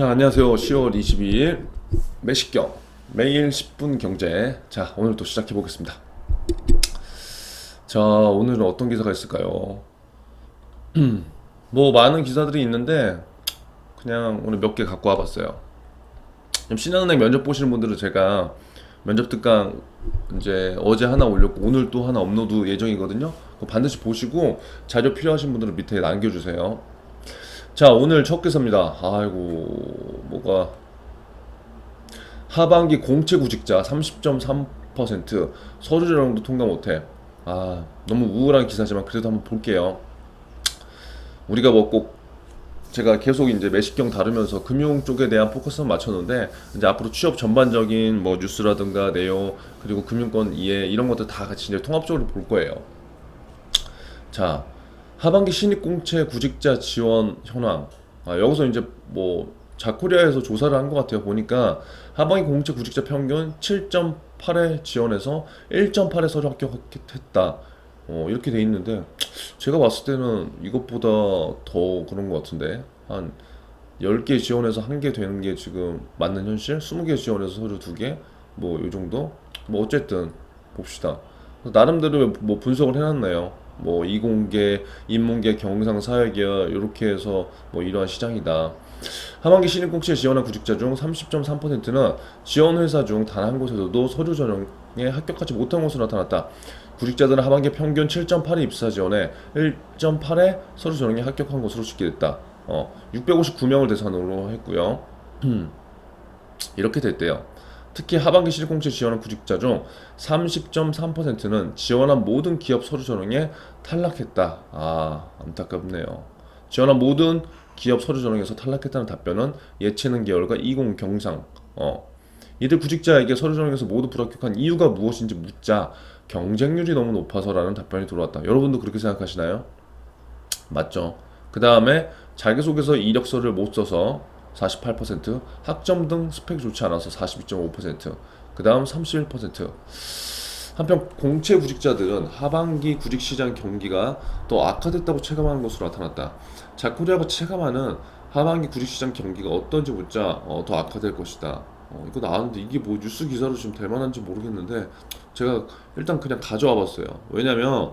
자, 안녕하세요. 10월 22일 매식경 매일 10분 경제. 자, 오늘 또 시작해 보겠습니다. 자, 오늘은 어떤 기사가 있을까요? 뭐 많은 기사들이 있는데 그냥 오늘 몇 개 갖고 와봤어요. 신한은행 면접 보시는 분들은 제가 면접 특강 이제 어제 하나 올렸고 오늘 또 하나 업로드 예정이거든요. 반드시 보시고 자료 필요하신 분들은 밑에 남겨주세요. 자 오늘 첫 기사입니다. 아이고 뭐가 하반기 공채 구직자 30.3% 서류 전형도 통과 못해. 아 너무 우울한 기사지만 그래도 한번 볼게요. 우리가 뭐꼭 제가 계속 이제 매식경 다루면서 금융 쪽에 대한 포커스는 맞췄는데 이제 앞으로 취업 전반적인 뭐 뉴스라든가 내용 그리고 금융권 이해 이런 것들 다 같이 이제 통합적으로 볼 거예요. 자 하반기 신입 공채 구직자 지원 현황. 아, 여기서 이제 뭐 자코리아에서 조사를 한 것 같아요. 보니까 하반기 공채 구직자 평균 7.8에 지원해서 1.8에 서류 합격했다. 어, 이렇게 돼 있는데 제가 봤을 때는 이것보다 더 그런 것 같은데 한 10개 지원해서 한 개 되는 게 지금 맞는 현실? 20개 지원해서 서류 2개? 뭐 이 정도? 뭐 어쨌든 봅시다. 나름대로 뭐 분석을 해놨네요 뭐 이공계, 인문계, 경상, 사회계열 이렇게 해서 뭐 이러한 시장이다. 하반기 신입공채 지원한 구직자 중 30.3%는 지원 회사 중 단 한 곳에서도 서류 전형에 합격하지 못한 것으로 나타났다. 구직자들은 하반기 평균 7.8의 입사 지원에 1.8의 서류 전형에 합격한 것으로 집계됐다. 어, 659명을 대상으로 했고요. 이렇게 됐대요. 특히 하반기 실공채 지원한 구직자 중 30.3%는 지원한 모든 기업 서류 전형에 탈락했다. 아, 안타깝네요. 지원한 모든 기업 서류 전형에서 탈락했다는 답변은 예체능 계열과 20 경상. 어. 이들 구직자에게 서류 전형에서 모두 불합격한 이유가 무엇인지 묻자 경쟁률이 너무 높아서라는 답변이 들어왔다. 여러분도 그렇게 생각하시나요? 맞죠. 그 다음에 자기소개서 이력서를 못 써서 48%, 학점 등 스펙이 좋지 않아서 42.5%, 그 다음 31%. 한편 공채 구직자들은 하반기 구직 시장 경기가 더 악화됐다고 체감하는 것으로 나타났다. 자코리아가 체감하는 하반기 구직 시장 경기가 어떤지 묻자 어, 더 악화될 것이다. 어, 이거 나왔는데 이게 뭐 뉴스 기사로 지금 될 만한지 모르겠는데 제가 일단 그냥 가져와 봤어요. 왜냐면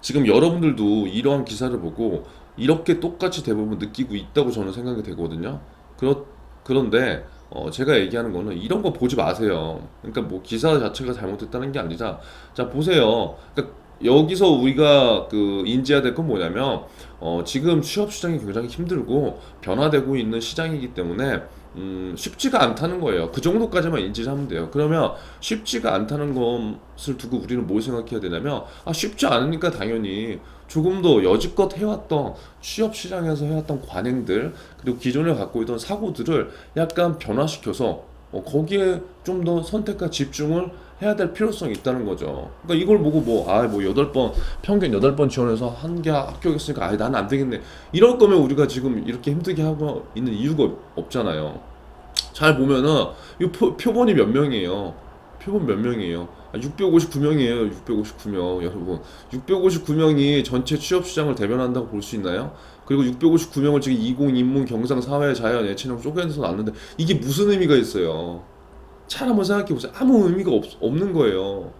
지금 여러분들도 이러한 기사를 보고 이렇게 똑같이 대부분 느끼고 있다고 저는 생각이 되거든요. 그렇, 그런데 어, 제가 얘기하는 거는 이런 거 보지 마세요. 그러니까 뭐 기사 자체가 잘못됐다는 게 아니라 자 보세요. 그러니까 여기서 우리가 그 인지해야 될 건 뭐냐면 어, 지금 취업 시장이 굉장히 힘들고 변화되고 있는 시장이기 때문에 음, 쉽지가 않다는 거예요. 그 정도까지만 인지를 하면 돼요. 그러면 쉽지가 않다는 것을 두고 우리는 뭘 생각해야 되냐면 아 쉽지 않으니까 당연히 조금 더 여지껏 해왔던 취업 시장에서 해왔던 관행들 그리고 기존에 갖고 있던 사고들을 약간 변화시켜서 어, 거기에 좀 더 선택과 집중을 해야 될 필요성이 있다는 거죠. 그러니까 이걸 보고 뭐, 아, 뭐, 여덟 번, 평균 여덟 번 지원해서 한 개 합격했으니까, 아, 나는 안 되겠네. 이럴 거면 우리가 지금 이렇게 힘들게 하고 있는 이유가 없잖아요. 잘 보면은, 이 표, 표본이 몇 명이에요? 표본 몇 명이에요? 아, 659명이에요. 659명. 여러분. 659명이 전체 취업 시장을 대변한다고 볼 수 있나요? 그리고 659명을 지금 20, 인문, 경상, 사회, 자연, 예체능 쪼개서 놨는데 이게 무슨 의미가 있어요? 잘 한번 생각해 보세요. 아무 의미가 없, 없는 거예요.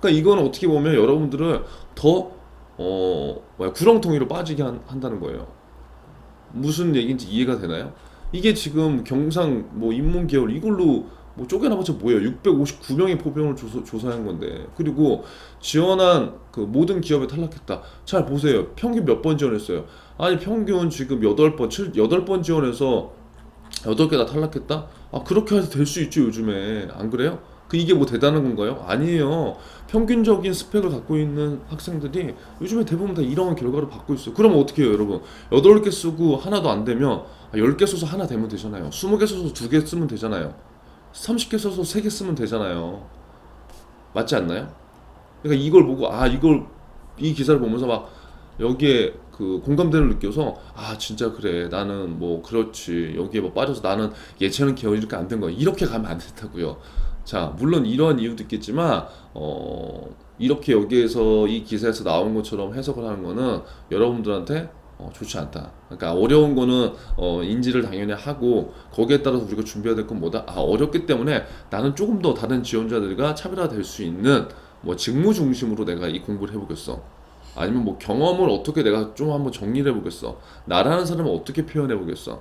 그러니까 이건 어떻게 보면 여러분들을 더 어, 뭐야, 구렁텅이로 빠지게 한, 한다는 거예요. 무슨 얘기인지 이해가 되나요? 이게 지금 경상 뭐 인문 계열 이걸로 뭐 쪼개나봤자 뭐예요? 659명의 포병을 조사, 조사한 건데 그리고 지원한 그 모든 기업에 탈락했다. 잘 보세요. 평균 몇 번 지원했어요? 아니 평균 지금 8번, 7, 8번 지원해서 8개 다 탈락했다? 아 그렇게 해도 될수 있죠 요즘에 안 그래요? 그 이게 뭐 대단한 건가요? 아니에요. 평균적인 스펙을 갖고 있는 학생들이 요즘에 대부분 다 이런 결과를 받고 있어요. 그러면 어떻게 해요, 여러분? 8개 쓰고 하나도 안 되면 아, 10개 써서 하나 되면 되잖아요. 20개 써서 2개 쓰면 되잖아요. 30개 써서 3개 쓰면 되잖아요. 맞지 않나요? 그러니까 이걸 보고 아 이걸 이 기사를 보면서 막 여기에 그 공감대를 느껴서 아 진짜 그래 나는 뭐 그렇지 여기에 뭐 빠져서 나는 예체능 계열 이렇게 안 된 거야 이렇게 가면 안 된다고요. 자 물론 이러한 이유도 있겠지만 어 이렇게 여기에서 이 기사에서 나온 것처럼 해석을 하는 거는 여러분들한테 어, 좋지 않다. 그러니까 어려운 거는 어, 인지를 당연히 하고 거기에 따라서 우리가 준비해야 될 건 뭐다? 아 어렵기 때문에 나는 조금 더 다른 지원자들과 차별화될 수 있는 뭐 직무 중심으로 내가 이 공부를 해보겠어. 아니면 뭐 경험을 어떻게 내가 좀 한번 정리를 해보겠어. 나라는 사람을 어떻게 표현해보겠어.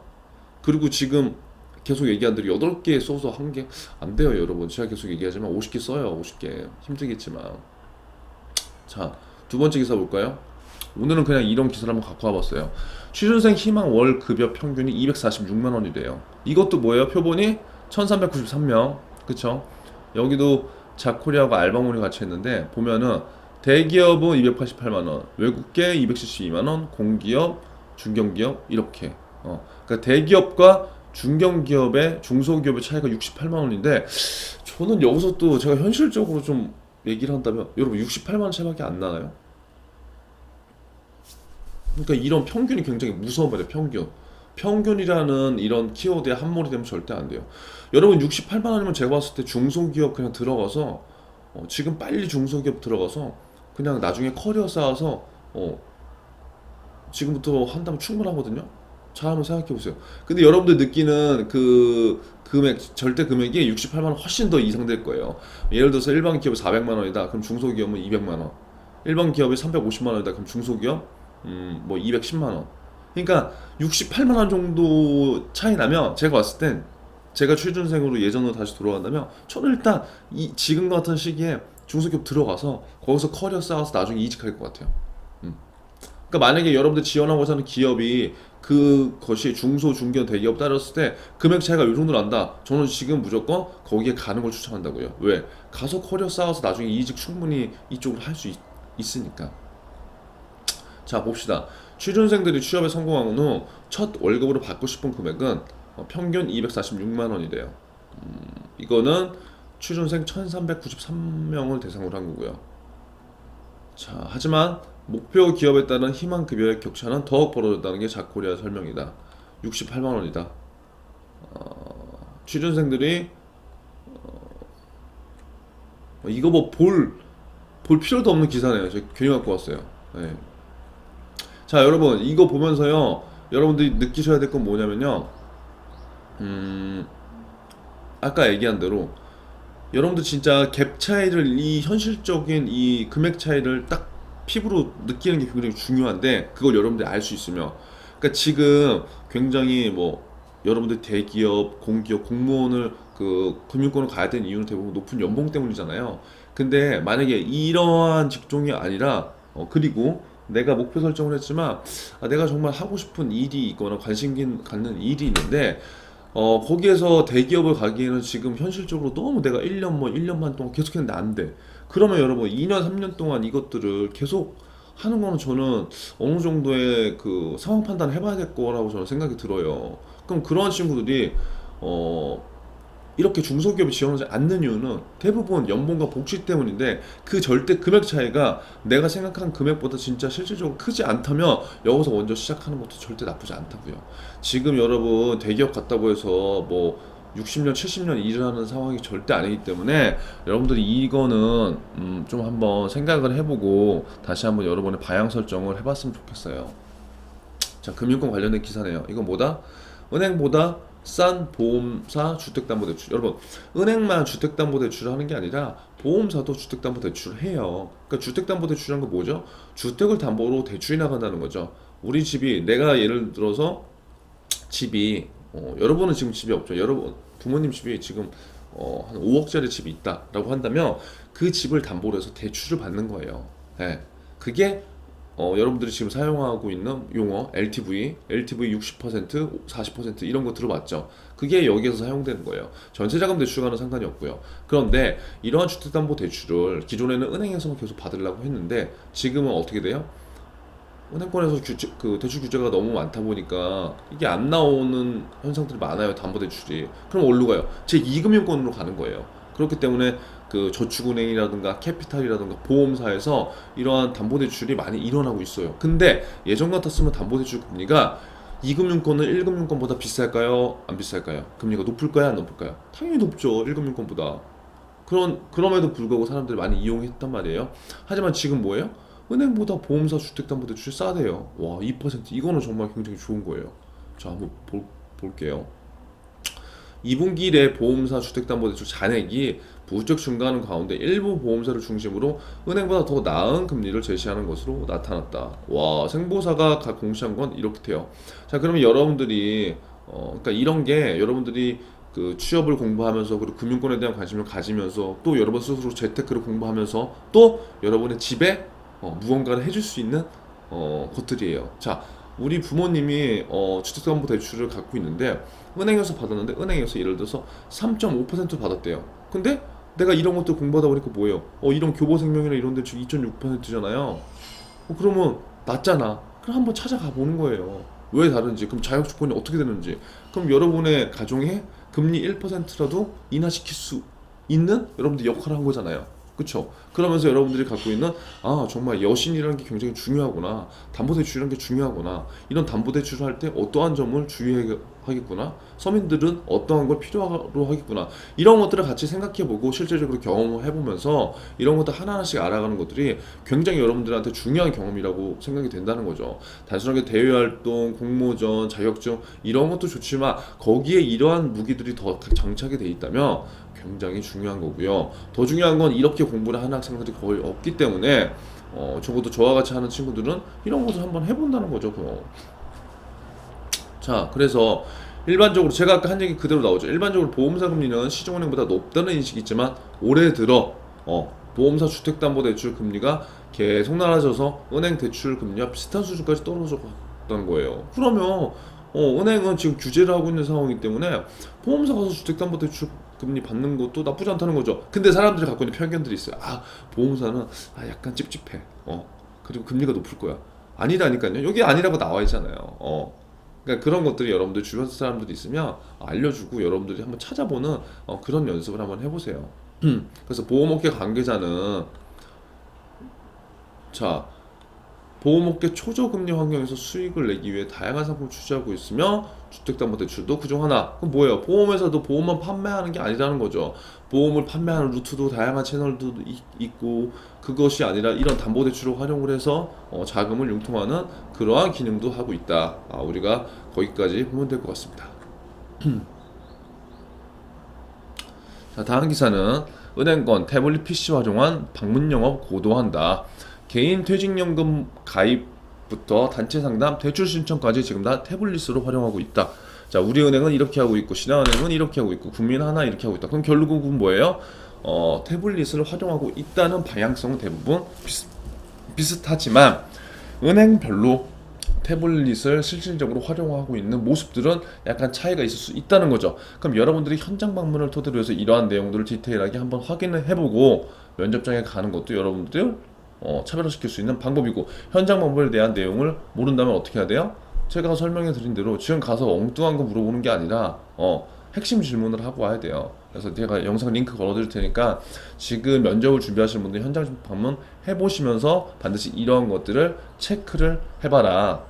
그리고 지금 계속 얘기한 대로 8개 써서 한 개 안 돼요, 여러분. 제가 계속 얘기하지만 50개 써요, 50개. 힘들겠지만. 자, 두 번째 기사 볼까요? 오늘은 그냥 이런 기사를 한번 갖고 와봤어요. 취준생 희망 월 급여 평균이 246만 원이래요. 이것도 뭐예요? 표본이 1393명. 그쵸? 여기도 자코리아하고 알바몬이 같이 했는데 보면은 대기업은 288만 원, 외국계 272만 원, 공기업, 중견기업 이렇게. 어. 그러니까 대기업과 중견기업의 중소기업의 차이가 68만 원인데 저는 여기서 또 제가 현실적으로 좀 얘기를 한다면 여러분 68만 원 차이밖에 안 나나요? 그러니까 이런 평균이 굉장히 무서운 말이에요. 평균. 평균이라는 이런 키워드에 함몰이 되면 절대 안 돼요. 여러분 68만 원이면 제가 봤을 때 중소기업 그냥 들어가서 어, 지금 빨리 중소기업 들어가서 그냥 나중에 커리어 쌓아서 어, 지금부터 한다면 충분하거든요. 잘 한번 생각해 보세요. 근데 여러분들 느끼는 그 금액 절대 금액이 68만 원 훨씬 더 이상 될 거예요. 예를 들어서 일반 기업이 400만 원이다. 그럼 중소기업은 200만 원. 일반 기업이 350만 원이다. 그럼 중소기업 음, 뭐 210만 원. 그러니까 68만 원 정도 차이 나면 제가 봤을 땐 제가 취준생으로 예전으로 다시 돌아간다면 저는 일단 이 지금 같은 시기에 중소기업 들어가서 거기서 커리어 쌓아서 나중에 이직할 것 같아요. 음. 그러니까 만약에 여러분들 지원하고자 하는 기업이 그것이 중소 중견 대기업 따졌을 때 금액 차이가 이 정도 난다. 저는 지금 무조건 거기에 가는 걸 추천한다고요. 왜? 가서 커리어 쌓아서 나중에 이직 충분히 이쪽으로 할 수 있으니까. 자 봅시다. 취준생들이 취업에 성공한 후 첫 월급으로 받고 싶은 금액은 어, 평균 246만 원이래요. 음, 이거는 취준생 1,393명을 대상으로 한 거고요. 자, 하지만 목표 기업에 따른 희망 급여의 격차는 더욱 벌어졌다는 게 자코리아 설명이다. 68만 원이다. 어, 취준생들이 어, 이거 뭐 볼 볼 필요도 없는 기사네요. 제가 괜히 갖고 왔어요. 네. 자, 여러분 이거 보면서요. 여러분들이 느끼셔야 될 건 뭐냐면요. 음, 아까 얘기한 대로 여러분들 진짜 갭 차이를 이 현실적인 이 금액 차이를 딱 피부로 느끼는 게 굉장히 중요한데 그걸 여러분들이 알 수 있으며 그러니까 지금 굉장히 뭐 여러분들 대기업, 공기업, 공무원을 그 금융권을 가야 되는 이유는 대부분 높은 연봉 때문이잖아요. 근데 만약에 이러한 직종이 아니라 어 그리고 내가 목표 설정을 했지만 아, 내가 정말 하고 싶은 일이 있거나 관심 긴- 갖는 일이 있는데 어, 거기에서 대기업을 가기에는 지금 현실적으로 너무 내가 1년 뭐 1년 반 동안 계속 했는데 안 돼. 그러면 여러분 2년 3년 동안 이것들을 계속 하는 거는 저는 어느 정도의 그 상황 판단을 해봐야 될 거라고 저는 생각이 들어요. 그럼 그런 친구들이 어, 이렇게 중소기업에 지원하지 않는 이유는 대부분 연봉과 복지 때문인데 그 절대 금액 차이가 내가 생각한 금액보다 진짜 실질적으로 크지 않다면 여기서 먼저 시작하는 것도 절대 나쁘지 않다고요. 지금 여러분 대기업 갔다고 해서 뭐 60년, 70년 일을 하는 상황이 절대 아니기 때문에 여러분들이 이거는 음, 좀 한번 생각을 해보고 다시 한번 여러분의 방향 설정을 해봤으면 좋겠어요. 자, 금융권 관련된 기사네요. 이건 뭐다? 은행보다 싼 보험사 주택담보대출. 여러분, 은행만 주택담보대출을 하는 게 아니라 보험사도 주택담보대출을 해요. 그러니까 주택담보대출이라는 건 뭐죠? 주택을 담보로 대출이 나간다는 거죠. 우리 집이 내가 예를 들어서 집이 어, 여러분은 지금 집이 없죠. 여러분 부모님 집이 지금 어, 한 5억짜리 집이 있다라고 한다면 그 집을 담보로 해서 대출을 받는 거예요. 예. 그게 어, 여러분들이 지금 사용하고 있는 용어 LTV, LTV 60%, 40% 이런 거 들어봤죠? 그게 여기에서 사용되는 거예요. 전세자금 대출과는 상관이 없고요. 그런데 이러한 주택담보대출을 기존에는 은행에서만 계속 받으려고 했는데 지금은 어떻게 돼요? 은행권에서 규제, 그 대출 규제가 너무 많다 보니까 이게 안 나오는 현상들이 많아요. 담보대출이. 그럼 어디로 가요? 제 2금융권으로 가는 거예요. 그렇기 때문에 그 저축은행이라든가 캐피탈이라든가 보험사에서 이러한 담보대출이 많이 일어나고 있어요. 근데 예전 같았으면 담보대출 금리가 2금융권은 1금융권보다 비쌀까요? 안 비쌀까요? 금리가 높을까요? 안 높을까요? 당연히 높죠. 1금융권보다. 그런 그럼에도 불구하고 사람들이 많이 이용했단 말이에요. 하지만 지금 뭐예요? 은행보다 보험사 주택담보대출이 싸대요. 와, 2% 이거는 정말 굉장히 좋은 거예요. 자, 한번 볼, 볼게요. 2분기 내 보험사 주택담보대출 잔액이 증가하는 가운데 일부 보험사를 중심으로 은행보다 더 나은 금리를 제시하는 것으로 나타났다. 와, 생보사가 가- 공시한 건 이렇게 돼요. 자, 그러면 여러분들이 어, 그러니까 이런 게 여러분들이 그 취업을 공부하면서 그리고 금융권에 대한 관심을 가지면서 또 여러분 스스로 재테크를 공부하면서 또 여러분의 집에 어, 무언가를 해줄 수 있는 어, 것들이에요. 자, 우리 부모님이 어, 주택담보 대출을 갖고 있는데 은행에서 받았는데 은행에서 예를 들어서 3.5% 받았대요. 근데 내가 이런 것들 공부하다 보니까 뭐예요? 어, 이런 교보생명이나 이런 데 지금 2.6%잖아요. 어, 그러면 낮잖아. 그럼 한번 찾아가 보는 거예요. 왜 다른지, 그럼 자격 조건이 어떻게 되는지, 그럼 여러분의 가정에 금리 1%라도 인하시킬 수 있는 여러분들 역할을 한 거잖아요. 그쵸? 그러면서 여러분들이 갖고 있는 아 정말 여신이라는 게 굉장히 중요하구나. 담보대출이라는 게 중요하구나. 이런 담보대출을 할 때 어떠한 점을 주의하겠구나? 서민들은 어떠한 걸 필요로 하겠구나? 이런 것들을 같이 생각해보고 실제적으로 경험을 해보면서 이런 것들 하나하나씩 알아가는 것들이 굉장히 여러분들한테 중요한 경험이라고 생각이 된다는 거죠. 단순하게 대외활동, 공모전, 자격증 이런 것도 좋지만 거기에 이러한 무기들이 더 장착이 돼 있다면 굉장히 중요한 거고요. 더 중요한 건 이렇게 공부를 하는 학생들이 거의 없기 때문에 어, 적어도 저와 같이 하는 친구들은 이런 것을 한번 해본다는 거죠. 그럼. 자, 그래서 일반적으로 제가 아까 한 얘기 그대로 나오죠. 일반적으로 보험사 금리는 시중은행보다 높다는 인식이 있지만 올해 들어 어, 보험사 주택담보대출 금리가 계속 낮아져서 은행 대출 금리와 비슷한 수준까지 떨어졌다는 거예요. 그러면 어, 은행은 지금 규제를 하고 있는 상황이기 때문에 보험사 가서 주택담보대출 금리 받는 것도 나쁘지 않다는 거죠. 근데 사람들이 갖고 있는 편견들이 있어요. 아 보험사는 아 약간 찝찝해. 어 그리고 금리가 높을 거야. 아니라니까요. 여기 아니라고 나와 있잖아요. 어 그러니까 그런 것들이 여러분들 주변 사람들이 있으면 알려주고 여러분들이 한번 찾아보는 어, 그런 연습을 한번 해보세요. 그래서 보험업계 관계자는 자 보험업계 초저금리 환경에서 수익을 내기 위해 다양한 상품을 출시하고 있으며 주택담보대출도 그중 하나. 그럼 뭐예요? 보험회사도 보험만 판매하는 게 아니라는 거죠. 보험을 판매하는 루트도 다양한 채널도 이- 있고 그것이 아니라 이런 담보대출을 활용을 해서 어, 자금을 융통하는 그러한 기능도 하고 있다. 아, 우리가 거기까지 보면 될 것 같습니다. 자, 다음 기사는 은행권 태블릿 PC 활용한 방문 영업 고도한다. 개인 퇴직연금 가입부터 단체 상담, 대출 신청까지 지금 다 태블릿으로 활용하고 있다. 자, 우리은행은 이렇게 하고 있고 신한은행은 이렇게 하고 있고 국민하나 이렇게 하고 있다. 그럼 결국은 뭐예요? 어, 태블릿을 활용하고 있다는 방향성은 대부분 비슷, 비슷하지만 은행별로 태블릿을 실질적으로 활용하고 있는 모습들은 약간 차이가 있을 수 있다는 거죠. 그럼 여러분들이 현장 방문을 토대로 해서 이러한 내용들을 디테일하게 한번 확인을 해보고 면접장에 가는 것도 여러분들 어, 차별화시킬 수 있는 방법이고 현장 방문에 대한 내용을 모른다면 어떻게 해야 돼요? 제가 설명해 드린 대로 지금 가서 엉뚱한 거 물어보는 게 아니라 어, 핵심 질문을 하고 와야 돼요. 그래서 제가 영상 링크 걸어드릴 테니까 지금 면접을 준비하시는 분들 현장 방문 해보시면서 반드시 이러한 것들을 체크를 해봐라.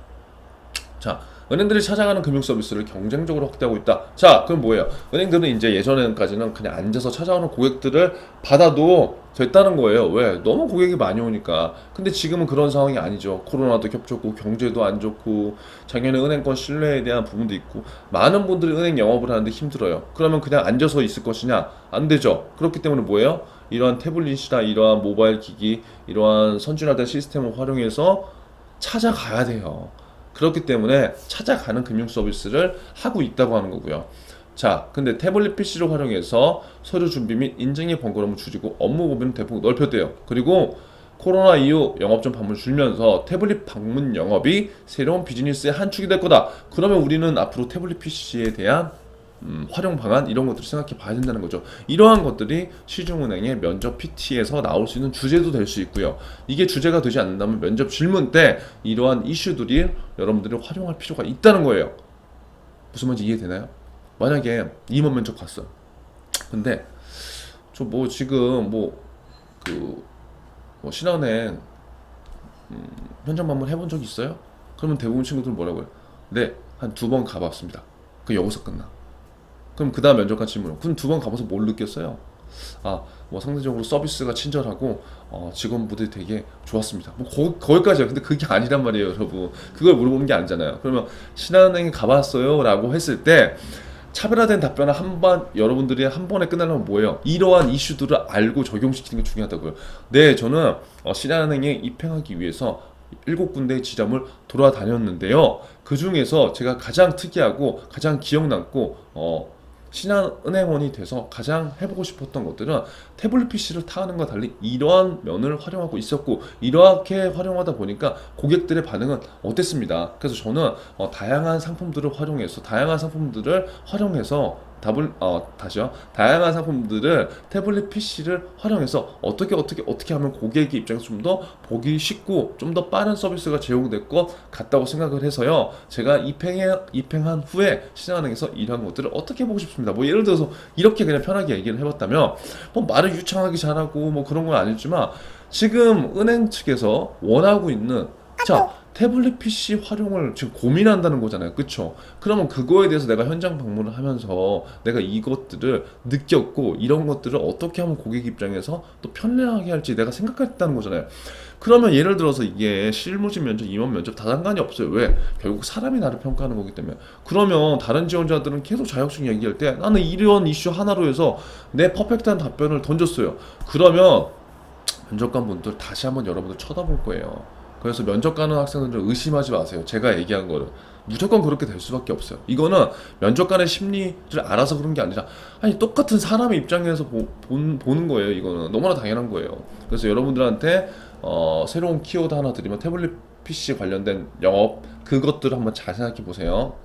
자, 은행들이 찾아가는 금융 서비스를 경쟁적으로 확대하고 있다. 자, 그럼 뭐예요? 은행들은 이제 예전에까지는 그냥 앉아서 찾아오는 고객들을 받아도 됐다는 거예요. 왜? 너무 고객이 많이 오니까. 근데 지금은 그런 상황이 아니죠. 코로나도 겹쳤고 경제도 안 좋고 작년에 은행권 신뢰에 대한 부분도 있고 많은 분들이 은행 영업을 하는데 힘들어요. 그러면 그냥 앉아서 있을 것이냐? 안 되죠. 그렇기 때문에 뭐예요? 이러한 태블릿이나 이러한 모바일 기기, 이러한 선진화된 시스템을 활용해서 찾아가야 돼요. 그렇기 때문에 찾아가는 금융 서비스를 하고 있다고 하는 거고요. 자, 근데 태블릿 PC를 활용해서 서류 준비 및 인증의 번거로움을 줄이고 업무 범위는 대폭 넓혔대요. 그리고 코로나 이후 영업점 방문을 줄면서 태블릿 방문 영업이 새로운 비즈니스의 한 축이 될 거다. 그러면 우리는 앞으로 태블릿 PC에 대한 음, 활용 방안 이런 것들을 생각해 봐야 된다는 거죠. 이러한 것들이 시중은행의 면접 PT에서 나올 수 있는 주제도 될 수 있고요. 이게 주제가 되지 않는다면 면접 질문 때 이러한 이슈들이 여러분들이 활용할 필요가 있다는 거예요. 무슨 말인지 이해되나요? 만약에 임원 면접 갔어. 근데 저 뭐 지금 뭐그 뭐 신한은행 음, 현장 방문 해본 적 있어요? 그러면 대부분 친구들은 뭐라고요? 네, 한 두 번 가봤습니다. 그 여기서 끝나. 그럼 그 다음 면접관 질문. 그럼 두 번 가봐서 뭘 느꼈어요? 아 뭐 상대적으로 서비스가 친절하고 어, 직원분들이 되게 좋았습니다. 뭐 거, 거기까지요. 근데 그게 아니란 말이에요, 여러분. 그걸 물어보는 게 아니잖아요. 그러면 신한은행에 가봤어요라고 했을 때 차별화된 답변을 한 번 여러분들이 한 번에 끝내려면 뭐예요? 이러한 이슈들을 알고 적용시키는 게 중요하다고요. 네, 저는 어, 신한은행에 입행하기 위해서 일곱 군데의 지점을 돌아다녔는데요. 그 중에서 제가 가장 특이하고 가장 기억 남고 어, 신한은행원이 돼서 가장 해보고 싶었던 것들은 태블릿 PC를 타는 것과 달리 이러한 면을 활용하고 있었고 이렇게 활용하다 보니까 고객들의 반응은 어땠습니다. 그래서 저는 어, 다양한 상품들을 활용해서 다양한 상품들을 활용해서 답을 어 다시요. 다양한 상품들을 태블릿 PC를 활용해서 어떻게 어떻게 어떻게 하면 고객의 입장에서 좀 더 보기 쉽고 좀 더 빠른 서비스가 제공될 것 같다고 생각을 해서요. 제가 입행해 입행한 후에 시장은행에서 이러한 것들을 어떻게 보고 싶습니다. 뭐 예를 들어서 이렇게 그냥 편하게 얘기를 해봤다면 뭐 말을 유창하게 잘하고 뭐 그런 건 아니지만 지금 은행 측에서 원하고 있는 자 태블릿 PC 활용을 지금 고민한다는 거잖아요. 그쵸? 그러면 그거에 대해서 내가 현장 방문을 하면서 내가 이것들을 느꼈고 이런 것들을 어떻게 하면 고객 입장에서 또 편리하게 할지 내가 생각했다는 거잖아요. 그러면 예를 들어서 이게 실무진 면접, 임원 면접 다 상관이 없어요. 왜? 결국 사람이 나를 평가하는 거기 때문에. 그러면 다른 지원자들은 계속 자격증 얘기할 때 나는 이런 이슈 하나로 해서 내 퍼펙트한 답변을 던졌어요. 그러면 면접관 분들 다시 한번 여러분들 쳐다볼 거예요. 그래서 면접 가는 학생들은 의심하지 마세요. 제가 얘기한 거를 무조건 그렇게 될 수밖에 없어요. 이거는 면접관의 심리를 알아서 그런 게 아니라 아니 똑같은 사람의 입장에서 보, 본, 보는 거예요. 이거는 너무나 당연한 거예요. 그래서 여러분들한테 어, 새로운 키워드 하나 드리면 태블릿 PC 관련된 영업 그것들을 한번 잘 생각해 보세요.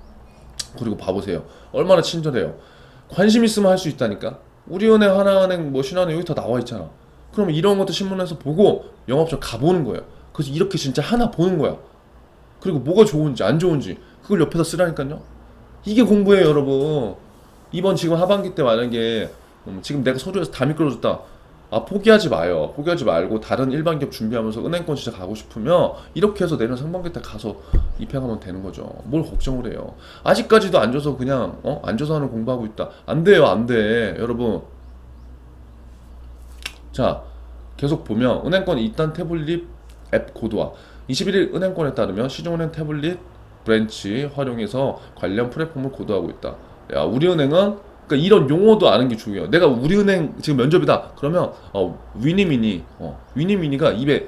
그리고 봐보세요. 얼마나 친절해요. 관심 있으면 할 수 있다니까. 우리은행, 하나은행, 뭐 신한은행 여기 다 나와 있잖아. 그러면 이런 것도 신문에서 보고 영업장 가보는 거예요. 그래서 이렇게 진짜 하나 보는 거야. 그리고 뭐가 좋은지 안 좋은지 그걸 옆에서 쓰라니까요. 이게 공부예요, 여러분. 이번 지금 하반기 때 만약에 음, 지금 내가 서류에서 다 미끄러졌다. 아 포기하지 마요. 포기하지 말고 다른 일반 기업 준비하면서 은행권 진짜 가고 싶으면 이렇게 해서 내년 상반기 때 가서 입행하면 되는 거죠. 뭘 걱정을 해요. 아직까지도 앉아서 그냥 어 앉아서 하는 공부하고 있다. 안 돼요, 안 돼, 여러분. 자 계속 보면 은행권 2단 태블릿 앱 고도화 21일 은행권에 따르면 시중은행 태블릿 브랜치 활용해서 관련 플랫폼을 고도하고 있다. 야 우리은행은 그러니까 이런 용어도 아는 게 중요해요. 내가 우리은행 지금 면접이다. 그러면 어 위니미니 어 위니미니가 입에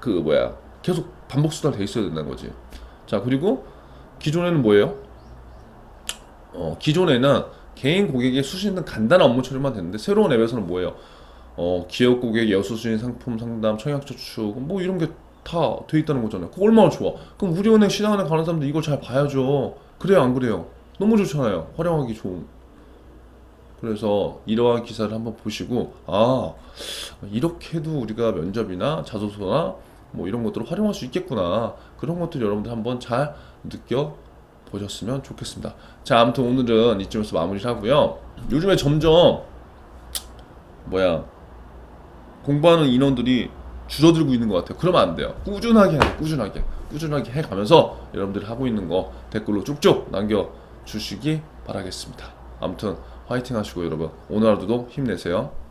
그 뭐야 계속 반복 수달 돼 있어야 된다는 거지. 자 그리고 기존에는 뭐예요? 어 기존에는 개인 고객의 수신 등 간단한 업무 처리만 됐는데 새로운 앱에서는 뭐예요? 어 기업 고객 여수수인 상품 상담 청약저축 뭐 이런 게 다 돼 있다는 거잖아요. 그거 얼마나 좋아. 그럼 우리은행 신한은행 가는 사람들 이걸 잘 봐야죠. 그래요 안 그래요? 너무 좋잖아요. 활용하기 좋은. 그래서 이러한 기사를 한번 보시고 아 이렇게도 우리가 면접이나 자소서나 뭐 이런 것들을 활용할 수 있겠구나 그런 것들 여러분들 한번 잘 느껴 보셨으면 좋겠습니다. 자 아무튼 오늘은 이쯤에서 마무리를 하고요. 요즘에 점점 뭐야 공부하는 인원들이 줄어들고 있는 것 같아요. 그러면 안 돼요. 꾸준하게. 꾸준하게 꾸준하게 해가면서 여러분들이 하고 있는 거 댓글로 쭉쭉 남겨 주시기 바라겠습니다. 아무튼 화이팅 하시고 여러분 오늘 하루도 힘내세요.